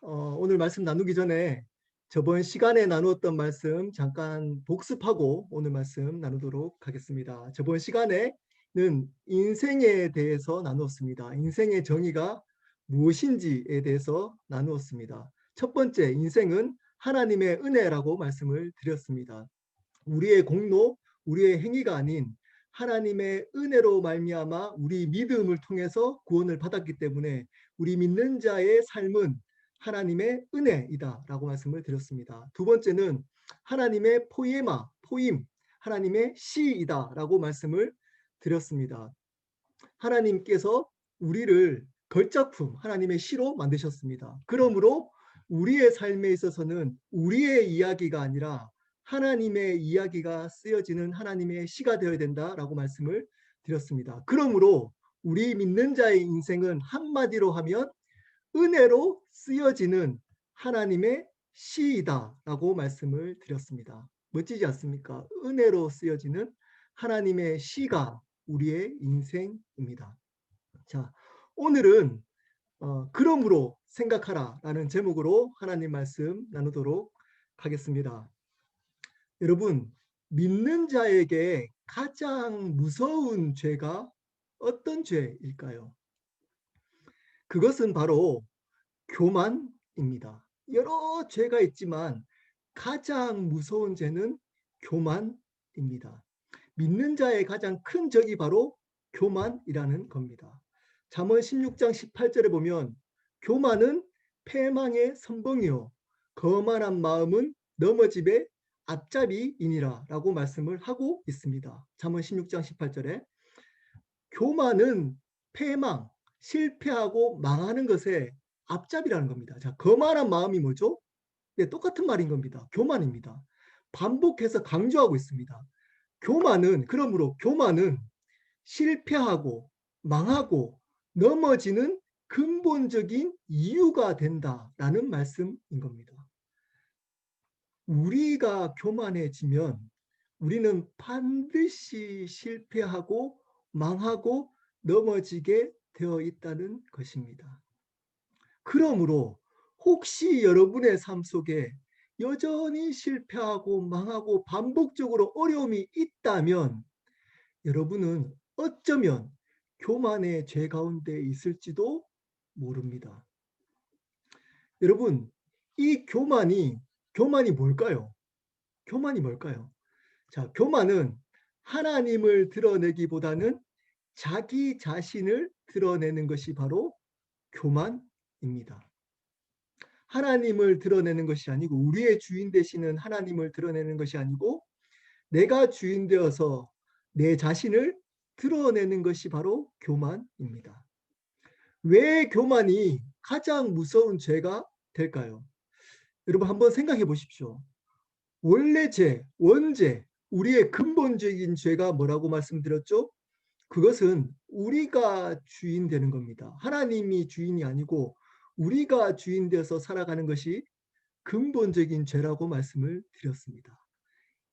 어, 오늘 말씀 나누기 전에 저번 시간에 나누었던 말씀 잠깐 복습하고 오늘 말씀 나누도록 하겠습니다. 저번 시간에는 인생에 대해서 나누었습니다. 인생의 정의가 무엇인지에 대해서 나누었습니다. 첫 번째, 인생은 하나님의 은혜라고 말씀을 드렸습니다. 우리의 공로, 우리의 행위가 아닌 하나님의 은혜로 말미암아 우리 믿음을 통해서 구원을 받았기 때문에 우리 믿는 자의 삶은 하나님의 은혜이다라고 말씀을 드렸습니다. 두 번째는 하나님의 포이마, 포임, 하나님의 시이다라고 말씀을 드렸습니다. 하나님께서 우리를 걸작품, 하나님의 시로 만드셨습니다. 그러므로 우리의 삶에 있어서는 우리의 이야기가 아니라 하나님의 이야기가 쓰여지는 하나님의 시가 되어야 된다라고 말씀을 드렸습니다. 그러므로 우리 믿는 자의 인생은 한마디로 하면 은혜로 쓰여지는 하나님의 시이다라고 말씀을 드렸습니다. 멋지지 않습니까? 은혜로 쓰여지는 하나님의 시가 우리의 인생입니다. 자, 오늘은 어, 그러므로 생각하라라는 제목으로 하나님 말씀 나누도록 하겠습니다. 여러분, 믿는 자에게 가장 무서운 죄가 어떤 죄일까요? 그것은 바로 교만입니다. 여러 죄가 있지만 가장 무서운 죄는 교만입니다. 믿는 자의 가장 큰 적이 바로 교만이라는 겁니다. 잠언 16장 18절에 보면 교만은 패망의 선봉이요 거만한 마음은 넘어집의 앞잡이이니라 라고 말씀을 하고 있습니다. 잠언 16장 18절에 교만은 패망, 실패하고 망하는 것에 앞잡이라는 겁니다. 자, 거만한 마음이 뭐죠? 네, 똑같은 말인 겁니다. 교만입니다. 반복해서 강조하고 있습니다. 교만은 그러므로 교만은 실패하고 망하고 넘어지는 근본적인 이유가 된다라는 말씀인 겁니다. 우리가 교만해지면 우리는 반드시 실패하고 망하고 넘어지게 되어 있다는 것입니다. 그러므로 혹시 여러분의 삶 속에 여전히 실패하고 망하고 반복적으로 어려움이 있다면 여러분은 어쩌면 교만의 죄 가운데 있을지도 모릅니다. 여러분, 이 교만이 교만이 뭘까요? 교만이 뭘까요? 자, 교만은 하나님을 드러내기보다는 자기 자신을 드러내는 것이 바로 교만입니다. 하나님을 드러내는 것이 아니고 우리의 주인 되시는 하나님을 드러내는 것이 아니고 내가 주인 되어서 내 자신을 드러내는 것이 바로 교만입니다. 왜 교만이 가장 무서운 죄가 될까요? 여러분 한번 생각해 보십시오. 원래 죄, 원죄, 우리의 근본적인 죄가 뭐라고 말씀드렸죠? 그것은 우리가 주인 되는 겁니다. 하나님이 주인이 아니고 우리가 주인 되어서 살아가는 것이 근본적인 죄라고 말씀을 드렸습니다.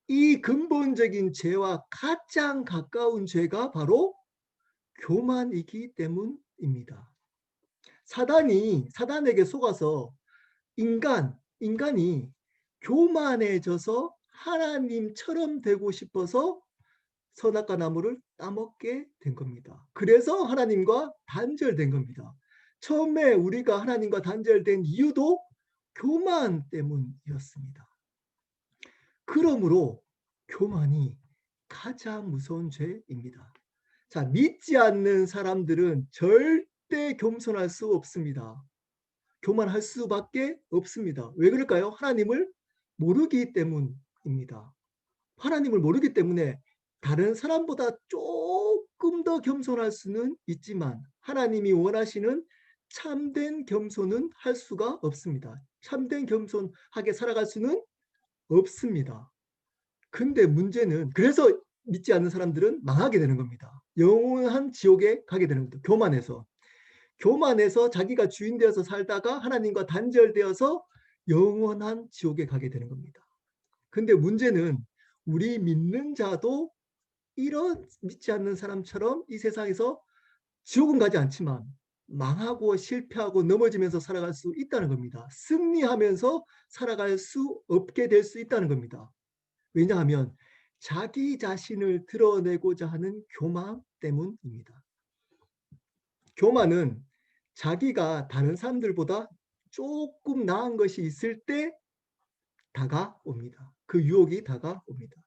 이 근본적인 죄와 가장 가까운 죄가 바로 교만이기 때문입니다. 사단이 사단에게 속아서 인간 인간이 교만해져서 하나님처럼 되고 싶어서 선악과 나무를 따먹게 된 겁니다. 그래서 하나님과 단절된 겁니다. 처음에 우리가 하나님과 단절된 이유도 교만 때문이었습니다. 그러므로 교만이 가장 무서운 죄입니다. 자, 믿지 않는 사람들은 절대 겸손할 수 없습니다. 교만할 수밖에 없습니다. 왜 그럴까요? 하나님을 모르기 때문입니다. 하나님을 모르기 때문에 다른 사람보다 조금 더 겸손할 수는 있지만 하나님이 원하시는 참된 겸손은 할 수가 없습니다. 참된 겸손하게 살아갈 수는 없습니다. 근데 문제는 그래서 믿지 않는 사람들은 망하게 되는 겁니다. 영원한 지옥에 가게 되는 겁니다. 교만해서. 교만해서 자기가 주인 되어서 살다가 하나님과 단절되어서 영원한 지옥에 가게 되는 겁니다. 근데 문제는 우리 믿는 자도 이런 믿지 않는 사람처럼 이 세상에서 지옥은 가지 않지만 망하고 실패하고 넘어지면서 살아갈 수 있다는 겁니다. 승리하면서 살아갈 수 없게 될 수 있다는 겁니다. 왜냐하면 자기 자신을 드러내고자 하는 교만 때문입니다. 교만은 자기가 다른 사람들보다 조금 나은 것이 있을 때 다가옵니다. 그 유혹이 다가옵니다.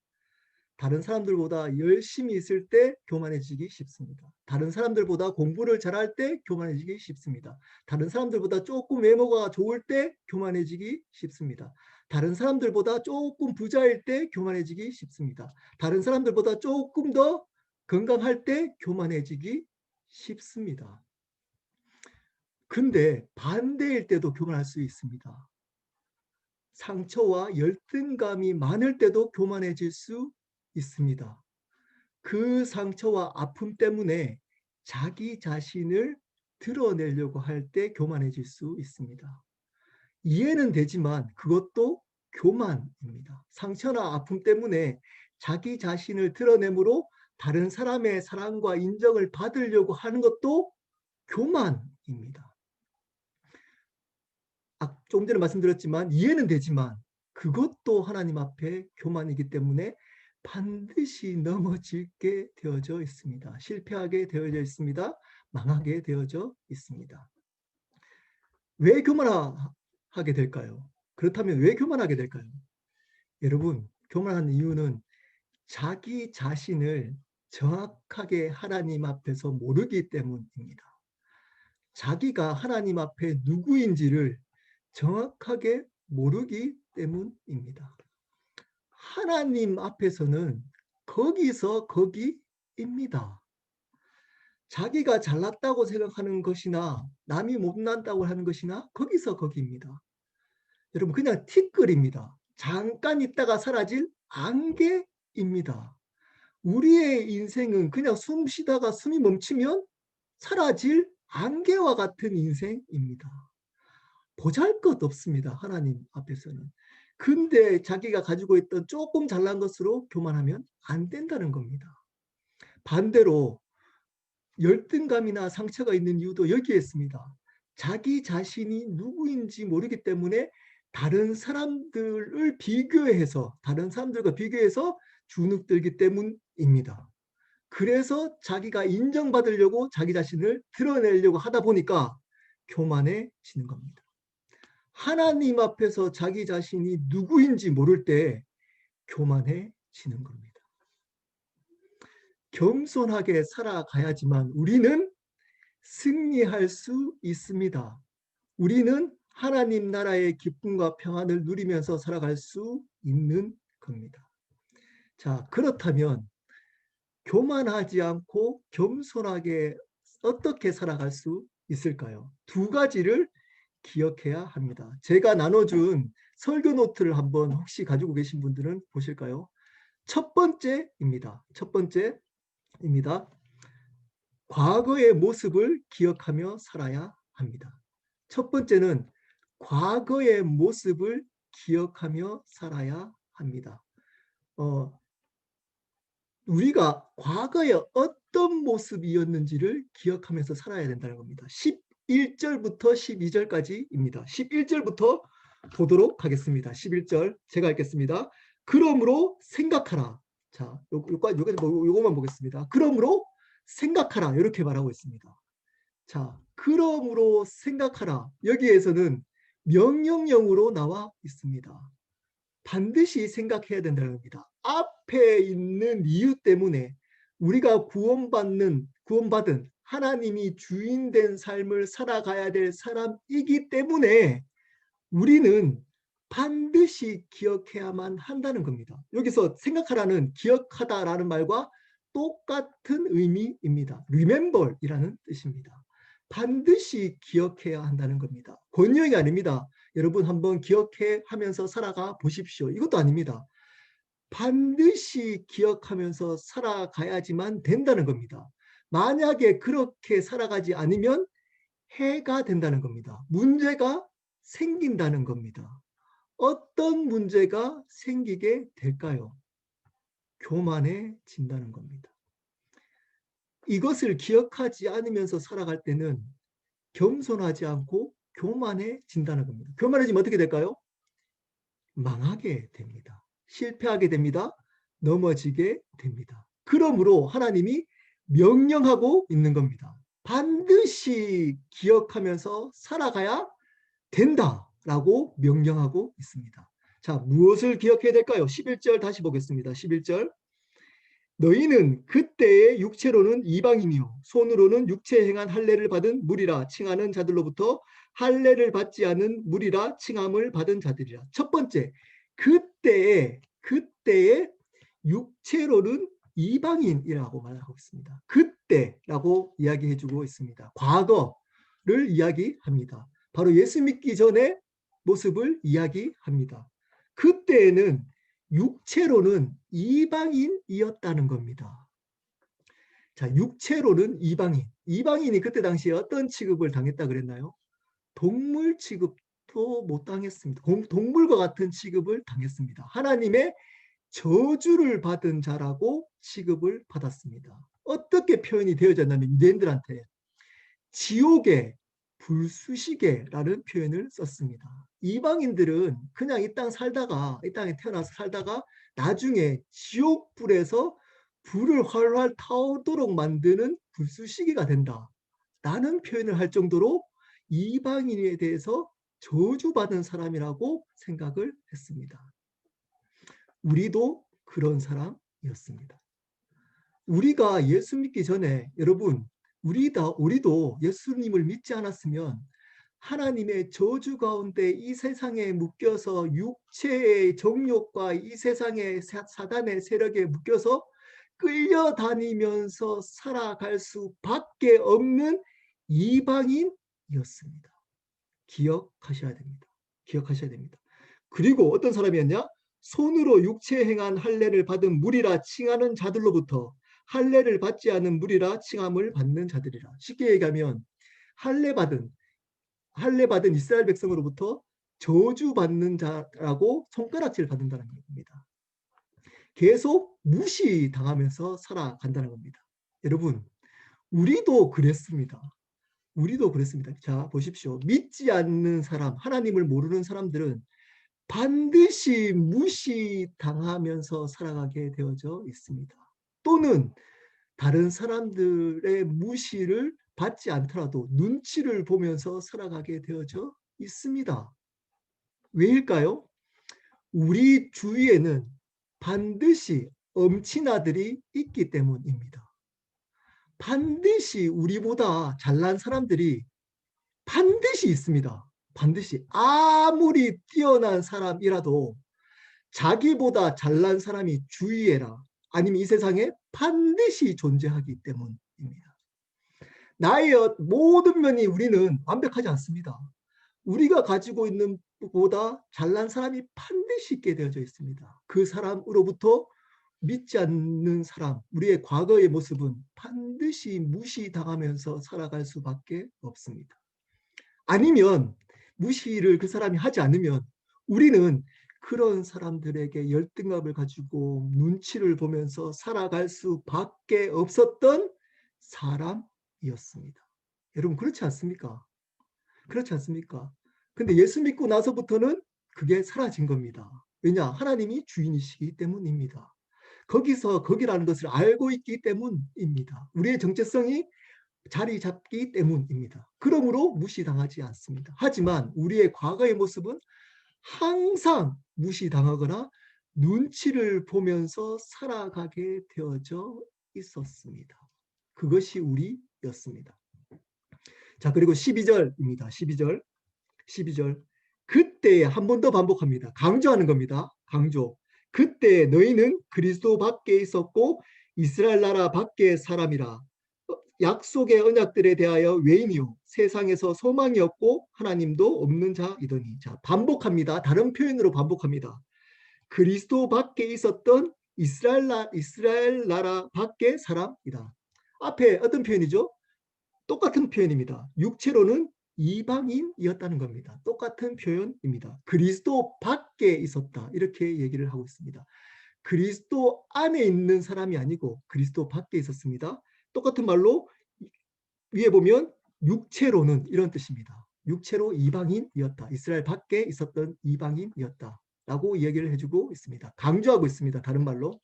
다른 사람들보다 열심히 있을 때 교만해지기 쉽습니다. 다른 사람들보다 공부를 잘할 때 교만해지기 쉽습니다. 다른 사람들보다 조금 외모가 좋을 때 교만해지기 쉽습니다. 다른 사람들보다 조금 부자일 때 교만해지기 쉽습니다. 다른 사람들보다 조금 더 건강할 때 교만해지기 쉽습니다. 근데 반대일 때도 교만할 수 있습니다. 상처와 열등감이 많을 때도 교만해질 수 있습니다. 그 상처와 아픔 때문에 자기 자신을 드러내려고 할 때 교만해질 수 있습니다. 이해는 되지만 그것도 교만입니다. 상처나 아픔 때문에 자기 자신을 드러내므로 다른 사람의 사랑과 인정을 받으려고 하는 것도 교만입니다. 아, 조금 전에 말씀드렸지만 이해는 되지만 그것도 하나님 앞에 교만이기 때문에 반드시 넘어지게 되어져 있습니다. 실패하게 되어져 있습니다. 망하게 되어져 있습니다. 왜 교만하게 될까요? 그렇다면 왜 교만하게 될까요? 여러분, 교만하는 이유는 자기 자신을 정확하게 하나님 앞에서 모르기 때문입니다. 자기가 하나님 앞에 누구인지를 정확하게 모르기 때문입니다. 하나님 앞에서는 거기서 거기입니다. 자기가 잘났다고 생각하는 것이나 남이 못난다고 하는 것이나 거기서 거기입니다. 여러분 그냥 티끌입니다. 잠깐 있다가 사라질 안개입니다. 우리의 인생은 그냥 숨 쉬다가 숨이 멈추면 사라질 안개와 같은 인생입니다. 보잘 것 없습니다. 하나님 앞에서는. 근데 자기가 가지고 있던 조금 잘난 것으로 교만하면 안 된다는 겁니다. 반대로 열등감이나 상처가 있는 이유도 여기에 있습니다. 자기 자신이 누구인지 모르기 때문에 다른 사람들을 비교해서 다른 사람들과 비교해서 주눅들기 때문입니다. 그래서 자기가 인정받으려고 자기 자신을 드러내려고 하다 보니까 교만해지는 겁니다. 하나님 앞에서 자기 자신이 누구인지 모를 때 교만해지는 겁니다. 겸손하게 살아가야지만 우리는 승리할 수 있습니다. 우리는 하나님 나라의 기쁨과 평안을 누리면서 살아갈 수 있는 겁니다. 자, 그렇다면 교만하지 않고 겸손하게 어떻게 살아갈 수 있을까요? 두 가지를 기억해야 합니다. 제가 나눠준 설교 노트를 한번 혹시 가지고 계신 분들은 보실까요? 첫 번째입니다. 첫 번째입니다. 과거의 모습을 기억하며 살아야 합니다. 첫 번째는 과거의 모습을 기억하며 살아야 합니다. 어, 우리가 과거에 어떤 모습이었는지를 기억하면서 살아야 된다는 겁니다. 1절부터 12절까지입니다. 11절부터 보도록 하겠습니다. 11절 제가 읽겠습니다. 그러므로 생각하라. 자, 요, 요, 요, 뭐, 요거만 보겠습니다. 그러므로 생각하라. 이렇게 말하고 있습니다. 자, 그러므로 생각하라. 여기에서는 명령형으로 나와 있습니다. 반드시 생각해야 된다는 겁니다. 앞에 있는 이유 때문에 우리가 구원받는 구원받은 하나님이 주인된 삶을 살아가야 될 사람이기 때문에 우리는 반드시 기억해야만 한다는 겁니다. 여기서 생각하라는 기억하다라는 말과 똑같은 의미입니다. remember이라는 뜻입니다. 반드시 기억해야 한다는 겁니다. 권유형이 아닙니다. 여러분 한번 기억해 하면서 살아가 보십시오. 이것도 아닙니다. 반드시 기억하면서 살아가야지만 된다는 겁니다. 만약에 그렇게 살아가지 않으면 해가 된다는 겁니다. 문제가 생긴다는 겁니다. 어떤 문제가 생기게 될까요? 교만해진다는 겁니다. 이것을 기억하지 않으면서 살아갈 때는 겸손하지 않고 교만해진다는 겁니다. 교만해지면 어떻게 될까요? 망하게 됩니다. 실패하게 됩니다. 넘어지게 됩니다. 그러므로 하나님이 명령하고 있는 겁니다. 반드시 기억하면서 살아가야 된다라고 명령하고 있습니다. 자, 무엇을 기억해야 될까요? 11절 다시 보겠습니다. 11절. 너희는 그때의 육체로는 이방인이요 손으로는 육체 행한 할례를 받은 무리라 칭하는 자들로부터 할례를 받지 않은 무리라 칭함을 받은 자들이라. 첫 번째, 그때에 그때에 육체로는 이방인이라고 말하고 있습니다. 그때라고 이야기해 주고 있습니다. 과거를 이야기합니다. 바로 예수 믿기 전에 모습을 이야기합니다. 그때에는 육체로는 이방인이었다는 겁니다. 자, 육체로는 이방인. 이방인이 그때 당시에 어떤 취급을 당했다 그랬나요? 동물 취급도 못 당했습니다. 동물과 같은 취급을 당했습니다. 하나님의 저주를 받은 자라고 취급을 받았습니다. 어떻게 표현이 되어졌냐면 유대인들한테 지옥의 불수시계라는 표현을 썼습니다. 이방인들은 그냥 이 땅 살다가 이 땅에 태어나서 살다가 나중에 지옥불에서 불을 활활 타오도록 만드는 불수시기가 된다. 라는 표현을 할 정도로 이방인에 대해서 저주받은 사람이라고 생각을 했습니다. 우리도 그런 사람이었습니다. 우리가 예수 믿기 전에 여러분 우리다 우리도 예수님을 믿지 않았으면 하나님의 저주 가운데 이 세상에 묶여서 육체의 정욕과 이 세상의 사단의 세력에 묶여서 끌려다니면서 살아갈 수밖에 없는 이방인이었습니다. 기억하셔야 됩니다. 기억하셔야 됩니다. 그리고 어떤 사람이었냐? 손으로 육체 행한 할례를 받은 무리라 칭하는 자들로부터 할례를 받지 않은 무리라 칭함을 받는 자들이라. 쉽게 얘기하면 할례 받은 할례 받은 이스라엘 백성으로부터 저주 받는 자라고 손가락질 받는다는 겁니다. 계속 무시당하면서 살아간다는 겁니다. 여러분, 우리도 그랬습니다. 우리도 그랬습니다. 자, 보십시오. 믿지 않는 사람, 하나님을 모르는 사람들은 반드시 무시당하면서 살아가게 되어져 있습니다. 또는 다른 사람들의 무시를 받지 않더라도 눈치를 보면서 살아가게 되어져 있습니다. 왜일까요? 우리 주위에는 반드시 엄친아들이 있기 때문입니다. 반드시 우리보다 잘난 사람들이 반드시 있습니다. 반드시 아무리 뛰어난 사람이라도 자기보다 잘난 사람이 주위에라 아니면 이 세상에 반드시 존재하기 때문입니다. 나의 모든 면이 우리는 완벽하지 않습니다. 우리가 가지고 있는 보다 잘난 사람이 반드시 있게 되어져 있습니다. 그 사람으로부터 믿지 않는 사람, 우리의 과거의 모습은 반드시 무시당하면서 살아갈 수밖에 없습니다. 아니면 무시를 그 사람이 하지 않으면 우리는 그런 사람들에게 열등감을 가지고 눈치를 보면서 살아갈 수밖에 없었던 사람이었습니다. 여러분 그렇지 않습니까? 그렇지 않습니까? 근데 예수 믿고 나서부터는 그게 사라진 겁니다. 왜냐? 하나님이 주인이시기 때문입니다. 거기서 거기라는 것을 알고 있기 때문입니다. 우리의 정체성이 자리 잡기 때문입니다. 그러므로 무시당하지 않습니다. 하지만 우리의 과거의 모습은 항상 무시당하거나 눈치를 보면서 살아가게 되어져 있었습니다. 그것이 우리였습니다. 자, 그리고 12절입니다. 12절. 12절. 그때 한 번 더 반복합니다. 강조하는 겁니다. 강조. 그때 너희는 그리스도 밖에 있었고 이스라엘 나라 밖에 사람이라 약속의 언약들에 대하여 외인이요 세상에서 소망이 없고 하나님도 없는 자이더니 자 반복합니다. 다른 표현으로 반복합니다. 그리스도 밖에 있었던 이스라엘, 나, 이스라엘 나라 밖의 사람이다. 앞에 어떤 표현이죠? 똑같은 표현입니다. 육체로는 이방인이었다는 겁니다. 똑같은 표현입니다. 그리스도 밖에 있었다. 이렇게 얘기를 하고 있습니다. 그리스도 안에 있는 사람이 아니고 그리스도 밖에 있었습니다. 똑같은 말로 위에 보면 육체로는 이런 뜻입니다. 육체로 이방인이었다. 이스라엘 밖에 있었던 이방인이었다. 라고 얘기를 해주고 있습니다. 강조하고 있습니다. 다른 말로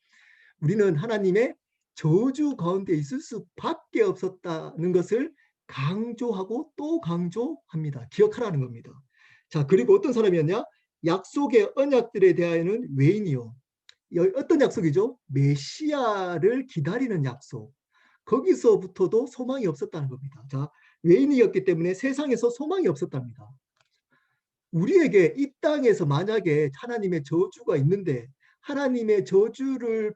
우리는 하나님의 저주 가운데 있을 수밖에 없었다는 것을 강조하고 또 강조합니다. 기억하라는 겁니다. 자 그리고 어떤 사람이었냐? 약속의 언약들에 대하여는 외인이요. 어떤 약속이죠? 메시아를 기다리는 약속. 거기서부터도 소망이 없었다는 겁니다. 자, 외인이었기 때문에 세상에서 소망이 없었답니다. 우리에게 이 땅에서 만약에 하나님의 저주가 있는데 하나님의 저주를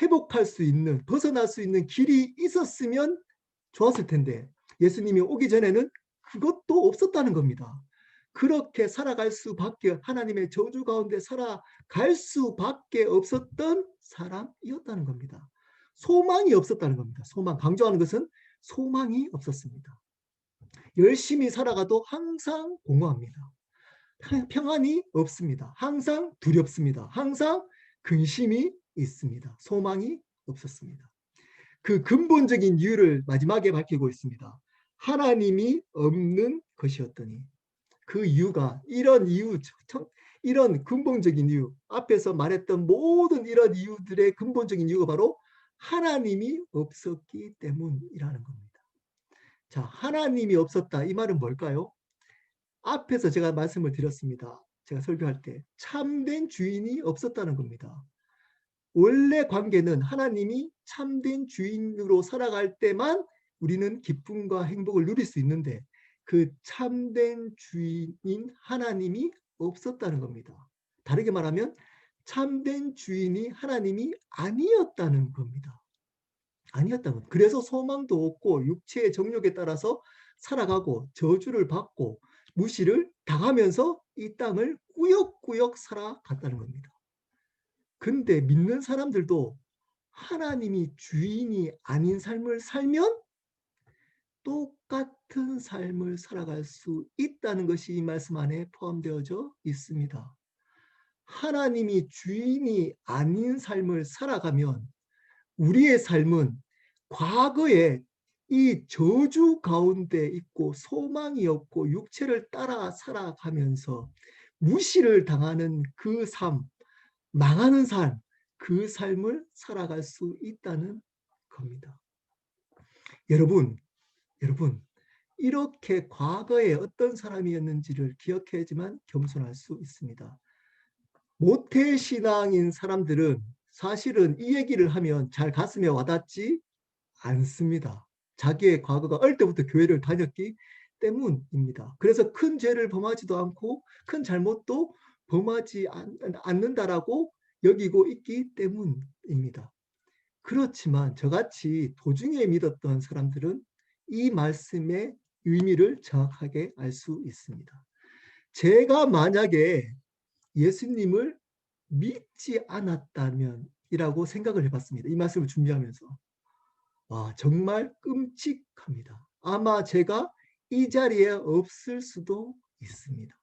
회복할 수 있는 벗어날 수 있는 길이 있었으면 좋았을 텐데 예수님이 오기 전에는 그것도 없었다는 겁니다. 그렇게 살아갈 수밖에 하나님의 저주 가운데 살아갈 수밖에 없었던 사람이었다는 겁니다. 소망이 없었다는 겁니다. 소망 강조하는 것은 소망이 없었습니다. 열심히 살아가도 항상 공허합니다. 평안이 없습니다. 항상 두렵습니다. 항상 근심이 있습니다. 소망이 없었습니다. 그 근본적인 이유를 마지막에 밝히고 있습니다. 하나님이 없는 것이었더니 그 이유가 이런 이유 이런 근본적인 이유 앞에서 말했던 모든 이런 이유들의 근본적인 이유가 바로 하나님이 없었기 때문이라는 겁니다. 자, 하나님이 없었다. 이 말은 뭘까요? 앞에서 제가 말씀을 드렸습니다. 제가 설교할 때 참된 주인이 없었다는 겁니다. 원래 관계는 하나님이 참된 주인으로 살아갈 때만 우리는 기쁨과 행복을 누릴 수 있는데 그 참된 주인인 하나님이 없었다는 겁니다. 다르게 말하면 참된 주인이 하나님이 아니었다는 겁니다. 아니었다는 것. 그래서 소망도 없고 육체의 정욕에 따라서 살아가고 저주를 받고 무시를 당하면서 이 땅을 꾸역꾸역 살아갔다는 겁니다. 근데 믿는 사람들도 하나님이 주인이 아닌 삶을 살면 똑같은 삶을 살아갈 수 있다는 것이 이 말씀 안에 포함되어져 있습니다. 하나님이 주인이 아닌 삶을 살아가면 우리의 삶은 과거에 이 저주 가운데 있고 소망이 없고 육체를 따라 살아가면서 무시를 당하는 그 삶, 망하는 삶, 그 삶을 살아갈 수 있다는 겁니다. 여러분, 여러분, 이렇게 과거에 어떤 사람이었는지를 기억해야지만 겸손할 수 있습니다. 모태신앙인 사람들은 사실은 이 얘기를 하면 잘 가슴에 와닿지 않습니다. 자기의 과거가 어릴 때부터 교회를 다녔기 때문입니다. 그래서 큰 죄를 범하지도 않고 큰 잘못도 범하지 않는다라고 여기고 있기 때문입니다. 그렇지만 저같이 도중에 믿었던 사람들은 이 말씀의 의미를 정확하게 알 수 있습니다. 제가 만약에 예수님을 믿지 않았다면 이라고 생각을 해봤습니다. 이 말씀을 준비하면서. 와, 정말 끔찍합니다. 아마 제가 이 자리에 없을 수도 있습니다.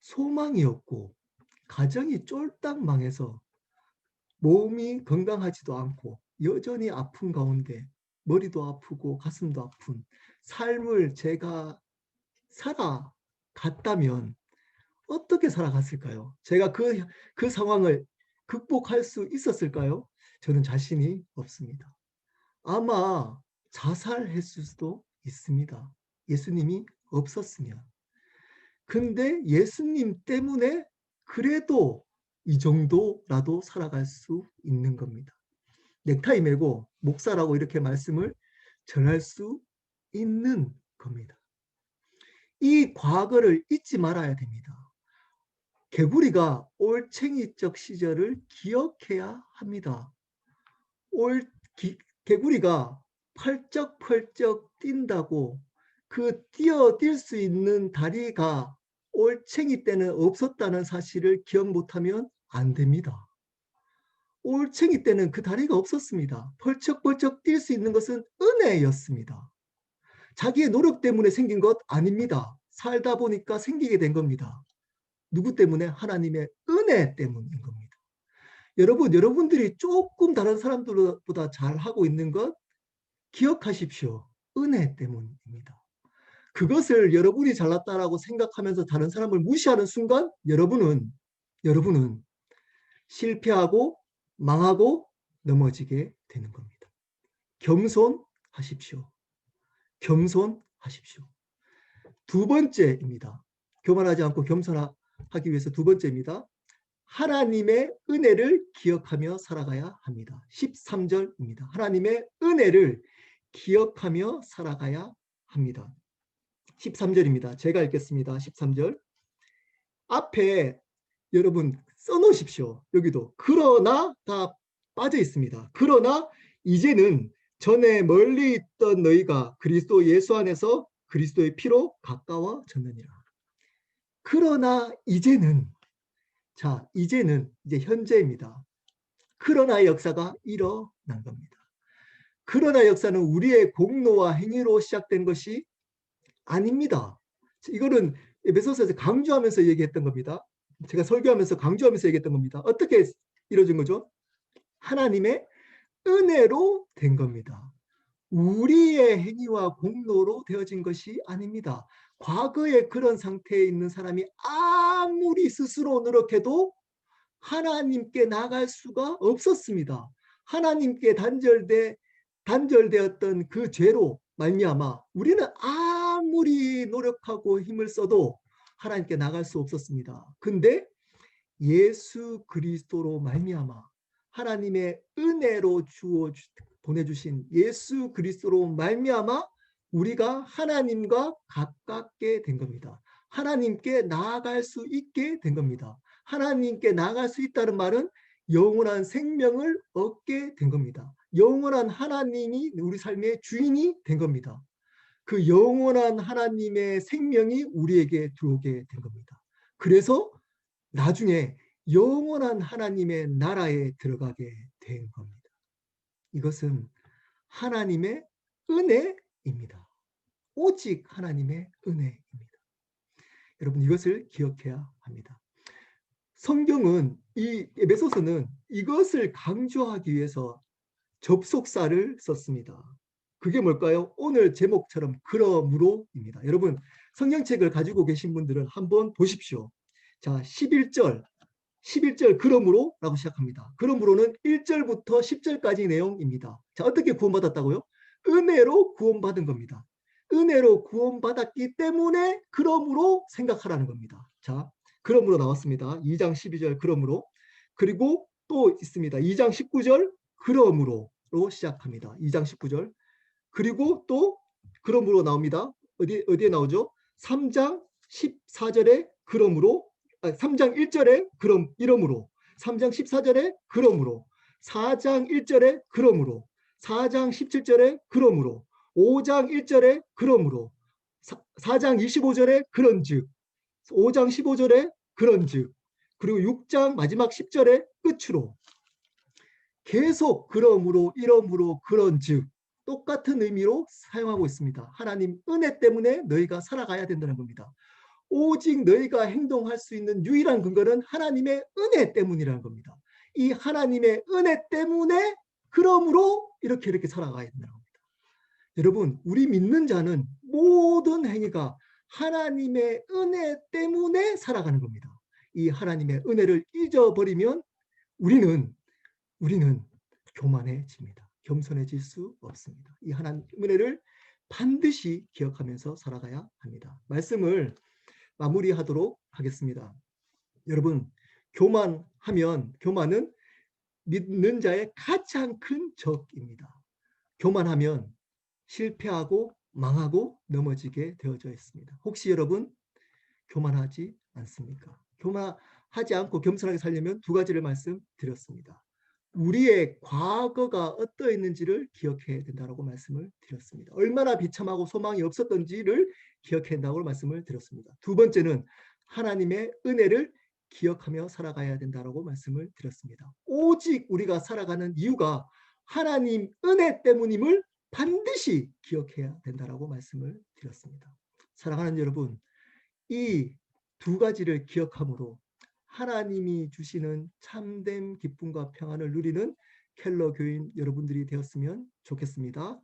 소망이 없고 가정이 쫄딱 망해서 몸이 건강하지도 않고 여전히 아픈 가운데 머리도 아프고 가슴도 아픈 삶을 제가 살아갔다면 어떻게 살아갔을까요? 제가 그, 그 상황을 극복할 수 있었을까요? 저는 자신이 없습니다. 아마 자살했을 수도 있습니다. 예수님이 없었으면. 근데 예수님 때문에 그래도 이 정도라도 살아갈 수 있는 겁니다. 넥타이 메고 목사라고 이렇게 말씀을 전할 수 있는 겁니다. 이 과거를 잊지 말아야 됩니다. 개구리가 올챙이적 시절을 기억해야 합니다. 올 기, 개구리가 펄쩍펄쩍 뛴다고 그 뛰어뛸 수 있는 다리가 올챙이 때는 없었다는 사실을 기억 못하면 안 됩니다. 올챙이 때는 그 다리가 없었습니다. 펄쩍펄쩍 뛸 수 있는 것은 은혜였습니다. 자기의 노력 때문에 생긴 것 아닙니다. 살다 보니까 생기게 된 겁니다. 누구 때문에? 하나님의 은혜 때문인 겁니다. 여러분, 여러분들이 조금 다른 사람들보다 잘 하고 있는 것 기억하십시오. 은혜 때문입니다. 그것을 여러분이 잘났다라고 생각하면서 다른 사람을 무시하는 순간 여러분은 여러분은 실패하고 망하고 넘어지게 되는 겁니다. 겸손하십시오. 겸손하십시오. 두 번째입니다. 교만하지 않고 겸손하 기 위해서 두 번째입니다. 하나님의 은혜를 기억하며 살아가야 합니다. 13절입니다. 하나님의 은혜를 기억하며 살아가야 합니다. 13절입니다. 제가 읽겠습니다. 13절. 앞에 여러분 써놓으십시오. 여기도. 그러나 다 빠져 있습니다. 그러나 이제는 전에 멀리 있던 너희가 그리스도 예수 안에서 그리스도의 피로 가까워졌느니라. 그러나 이제는 자 이제는 이제 현재입니다. 그러나의 역사가 일어난 겁니다. 그러나 역사는 우리의 공로와 행위로 시작된 것이 아닙니다. 이거는 에베소서에서 강조하면서 얘기했던 겁니다. 제가 설교하면서 강조하면서 얘기했던 겁니다. 어떻게 이루어진 거죠? 하나님의 은혜로 된 겁니다. 우리의 행위와 공로로 되어진 것이 아닙니다. 과거에 그런 상태에 있는 사람이 아무리 스스로 노력해도 하나님께 나갈 수가 없었습니다. 하나님께 단절돼 단절되었던 그 죄로 말미암아 우리는 아무리 노력하고 힘을 써도 하나님께 나갈 수 없었습니다. 근데 예수 그리스도로 말미암아 하나님의 은혜로 주어 보내주신 예수 그리스도로 말미암아 우리가 하나님과 가깝게 된 겁니다. 하나님께 나아갈 수 있게 된 겁니다. 하나님께 나아갈 수 있다는 말은 영원한 생명을 얻게 된 겁니다. 영원한 하나님이 우리 삶의 주인이 된 겁니다. 그 영원한 하나님의 생명이 우리에게 들어오게 된 겁니다. 그래서 나중에 영원한 하나님의 나라에 들어가게 된 겁니다. 이것은 하나님의 은혜입니다. 오직 하나님의 은혜입니다. 여러분 이것을 기억해야 합니다. 성경은 이 에베소서는 이것을 강조하기 위해서 접속사를 썼습니다. 그게 뭘까요? 오늘 제목처럼 그러므로입니다. 여러분 성경책을 가지고 계신 분들은 한번 보십시오. 자, 11절 11절 그러므로 라고 시작합니다. 그러므로는 1절부터 10절까지 내용입니다. 자, 어떻게 구원받았다고요? 은혜로 구원받은 겁니다. 은혜로 구원받았기 때문에 그러므로 생각하라는 겁니다. 자, 그러므로 나왔습니다. 2장 12절 그러므로 그리고 또 있습니다. 2장 19절 그러므로로 시작합니다. 2장 19절 그리고 또 그러므로 나옵니다. 어디 어디에 나오죠? 3장 14절에 그러므로 3장 아, 1절에 그럼 이러므로 3장 14절에 그러므로 4장 1절에 그러므로 4장 17절에 그러므로 5장 1절에 그러므로 4, 장 25절에 그런즉 5장 15절에 그런즉 그리고 6장 마지막 10절에 끝으로 계속 그러므로 이러므로 그런즉 똑같은 의미로 사용하고 있습니다. 하나님 은혜 때문에 너희가 살아가야 된다는 겁니다. 오직 너희가 행동할 수 있는 유일한 근거는 하나님의 은혜 때문이라는 겁니다. 이 하나님의 은혜 때문에 그러므로 이렇게 이렇게 살아가야 된다는 겁니다. 여러분 우리 믿는 자는 모든 행위가 하나님의 은혜 때문에 살아가는 겁니다. 이 하나님의 은혜를 잊어버리면 우리는 우리는 교만해집니다. 겸손해질 수 없습니다. 이 하나님 은혜를 반드시 기억하면서 살아가야 합니다. 말씀을 마무리하도록 하겠습니다. 여러분 교만하면 교만은 믿는 자의 가장 큰 적입니다. 교만하면 실패하고 망하고 넘어지게 되어져 있습니다. 혹시 여러분 교만하지 않습니까? 교만하지 않고 겸손하게 살려면 두 가지를 말씀드렸습니다. 우리의 과거가 어떠했는지를 기억해야 된다고 말씀을 드렸습니다. 얼마나 비참하고 소망이 없었던지를 기억해야 된다고 말씀을 드렸습니다. 두 번째는 하나님의 은혜를 기억하며 살아가야 된다고 말씀을 드렸습니다. 오직 우리가 살아가는 이유가 하나님 은혜 때문임을 반드시 기억해야 된다고 말씀을 드렸습니다. 사랑하는 여러분, 이 두 가지를 기억함으로 하나님이 주시는 참된 기쁨과 평안을 누리는 켈러 교인 여러분들이 되었으면 좋겠습니다.